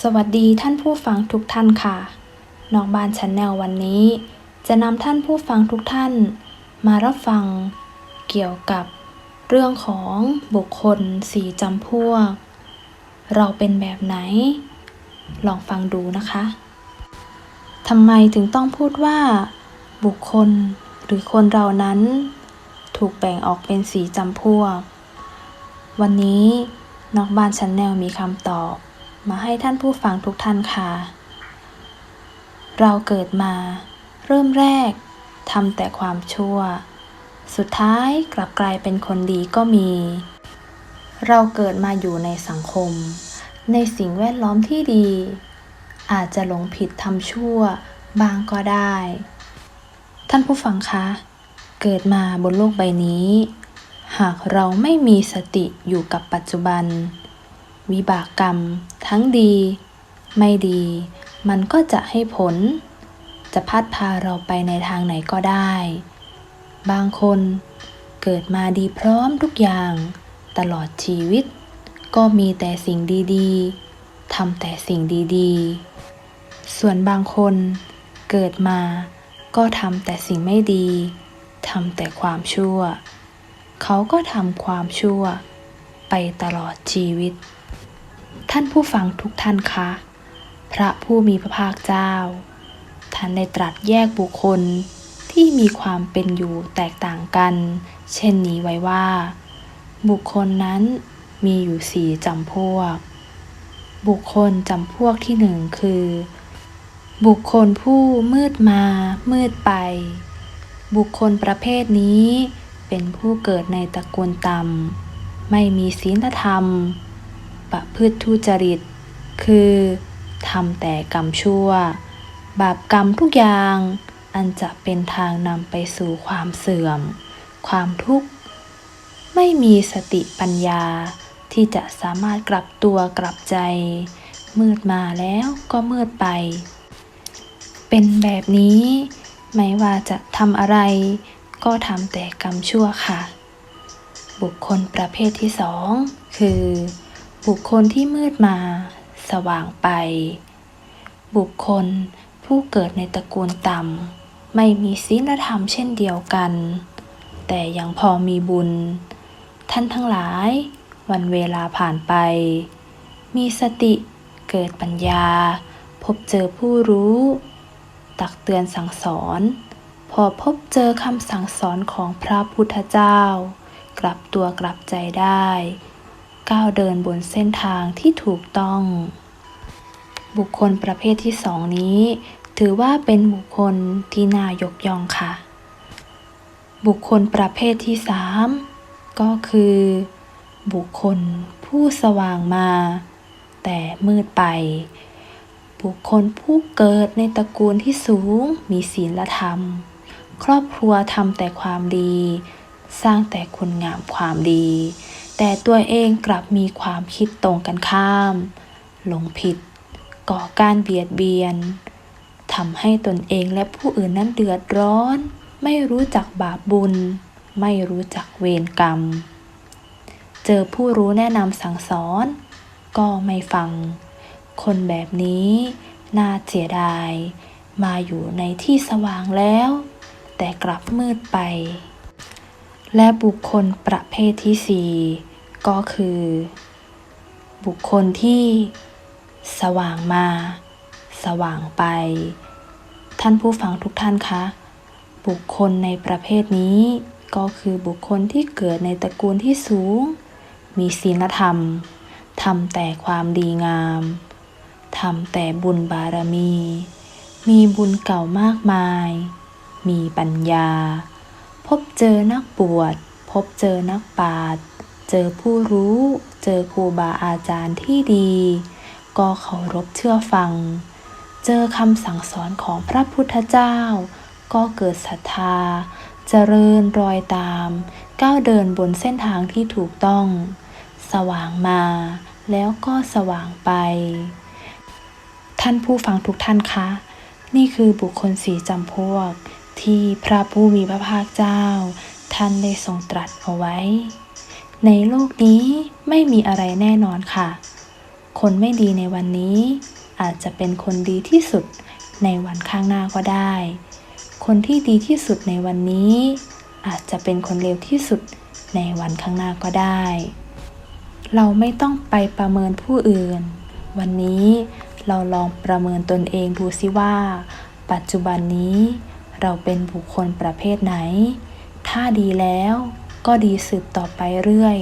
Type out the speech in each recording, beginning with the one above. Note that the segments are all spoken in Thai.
สวัสดีท่านผู้ฟังทุกท่านค่ะ น้อกบ้านชันแนลวันนี้ จะนำท่านผู้ฟังทุกท่าน มารับฟัง เกี่ยวกับเรื่องของบุคคลสี่จำพวก เราเป็นแบบไหน ลองฟังดูนะคะทำไมถึงต้องพูดว่า บุคคลหรือคนเรานั้น ถูกแบ่งออกเป็นสีจำพวก วันนี้นอกบ้านชันแนลมีคำตอบ มาให้ท่านผู้ฟังทุกท่านค่ะ เราเกิดมา เริ่มแรกทำแต่ความชั่ว สุดท้ายกลับกลายเป็นคนดีก็มี เราเกิดมาอยู่ในสังคม ในสิ่งแวดล้อมที่ดี อาจจะหลงผิดทำชั่วบางก็ได้ ท่านผู้ฟังคะ เกิดมาบนโลกใบนี้ หากเราไม่มีสติอยู่กับปัจจุบัน วิบากกรรม ทั้งดี ไม่ดี มันก็จะให้ผล จะพัดพาเราไปในทางไหนก็ได้ บางคนเกิดมาดีพร้อมทุกอย่าง ตลอดชีวิต ก็มีแต่สิ่งดีๆทำแต่สิ่งดีๆ ส่วนบางคนเกิดมาก็ทำแต่สิ่งไม่ดีทำแต่ความชั่ว เขาก็ทำความชั่ว ไปตลอดชีวิต ท่านผู้ฟังทุกท่านคะ พระผู้มีพระภาคเจ้า ท่านได้ตรัสแยกบุคคลที่มีความเป็นอยู่แตกต่างกัน เช่นนี้ไว้ว่า บุคคลนั้นมีอยู่สี่จำพวก บุคคลจำพวกที่หนึ่งคือ บุคคลผู้มืดมามืดไป บุคคลประเภทนี้เป็นผู้เกิดในตระกูลต่ำไม่มีศีลธรรม ประพฤติทุจริต คือทำแต่กรรมชั่ว บาปกรรมทุกอย่าง อันจะเป็นทางนำไปสู่ความเสื่อม ความทุกข์ ไม่มีสติปัญญาที่จะสามารถกลับตัวกลับใจ มืดมาแล้วก็มืดไป เป็นแบบนี้ ไม่ว่าจะทำอะไร ก็ทำแต่กรรมชั่วค่ะ บุคคลประเภทที่สองคือ บุคคลที่มืดมา สว่างไป บุคคลผู้เกิดในตระกูลต่ำ ไม่มีศีลธรรมเช่นเดียวกัน แต่ยังพอมีบุญ ท่านทั้งหลาย วันเวลาผ่านไป มีสติเกิดปัญญา พบเจอผู้รู้ ตักเตือนสั่งสอน พอพบเจอคำสั่งสอนของพระพุทธเจ้า กลับตัวกลับใจได้ ก้าวเดินบนเส้นทางที่ถูกต้อง บุคคลประเภทที่สองนี้ ถือว่าเป็นบุคคลที่น่ายกย่องค่ะ บุคคลประเภทที่สามก็คือ บุคคลผู้สว่างมา แต่มืดไป บุคคลผู้เกิดในตระกูลที่สูงมีศีลธรรม ครอบครัวทำแต่ความดี สร้างแต่คุณงามความดี แต่ตัวเองกลับมีความคิดตรงกันข้าม หลงผิด ก่อการเบียดเบียนทำให้ตนเองและผู้อื่นนั้นเดือดร้อน ไม่รู้จักบาปบุญ ไม่รู้จักเวรกรรม เจอผู้รู้แนะนำสั่งสอน ก็ไม่ฟัง คนแบบนี้น่าเสียดาย มาอยู่ในที่สว่างแล้ว แต่กลับมืดไป และบุคคลประเภทที่สี่ก็คือ บุคคลที่สว่างมา สว่างไป ท่านผู้ฟังทุกท่านคะ บุคคลในประเภทนี้ ก็คือบุคคลที่เกิดในตระกูลที่สูง มีศีลธรรมทำแต่ความดีงามทำแต่บุญบารมี มีบุญเก่ามากมาย มีปัญญา บเจอนักบวช พบเจอนักปราชญ์เจอผู้รู้ เจอครูบาอาจารย์ที่ดี ก็เคารพเชื่อฟัง เจอคำสั่งสอนของพระพุทธเจ้า ก็เกิดศรัทธา เจริญรอยตาม ก้าวเดินบนเส้นทางที่ถูกต้อง สว่างมา แล้วก็สว่างไป ท่านผู้ฟังทุกท่านคะ นี่คือบุคคลสีจำพวก ที่พระผู้มีพระภาคเจ้า ท่านได้ทรงตรัสเอาไว้ ในโลกนี้ไม่มีอะไรแน่นอนค่ะ คนไม่ดีในวันนี้ อาจจะเป็นคนดีที่สุดในวันข้างหน้าก็ได้ คนที่ดีที่สุดในวันนี้ อาจจะเป็นคนเลวที่สุดในวันข้างหน้าก็ได้ เราไม่ต้องไปประเมินผู้อื่น วันนี้เราลองประเมินตนเองดูสิว่า ปัจจุบันนี้ เราเป็นบุคคลประเภทไหน ถ้าดีแล้วก็ดีสืบต่อไปเรื่อย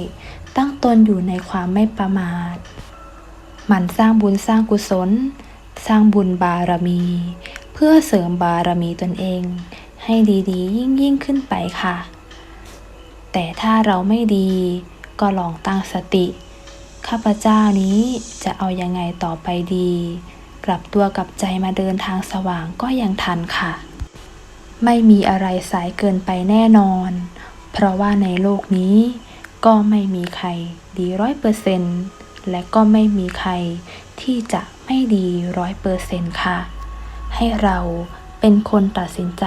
ตั้งตนอยู่ในความไม่ประมาท หมั่นสร้างบุญสร้างกุศล สร้างบุญบารมี เพื่อเสริมบารมีตนเอง ให้ดีๆ ยิ่งยิ่งขึ้นไปค่ะ แต่ถ้าเราไม่ดี ก็ลองตั้งสติ ข้าพเจ้านี้จะเอายังไงต่อไปดี กลับตัวกลับใจมาเดินทางสว่างก็ยังทันค่ะ ไม่มีอะไรสายเกินไปแน่นอน เพราะว่าในโลกนี้ ก็ไม่มีใครดีร้อยเปอร์เซนต์และก็ไม่มีใครที่จะไม่ดีร้อยเปอร์เซนต์ค่ะ ให้เราเป็นคนตัดสินใจ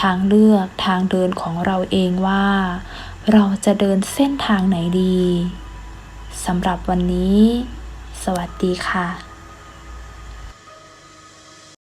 ทางเลือกทางเดินของเราเองว่า เราจะเดินเส้นทางไหนดีสำหรับวันนี้ สวัสดีค่ะ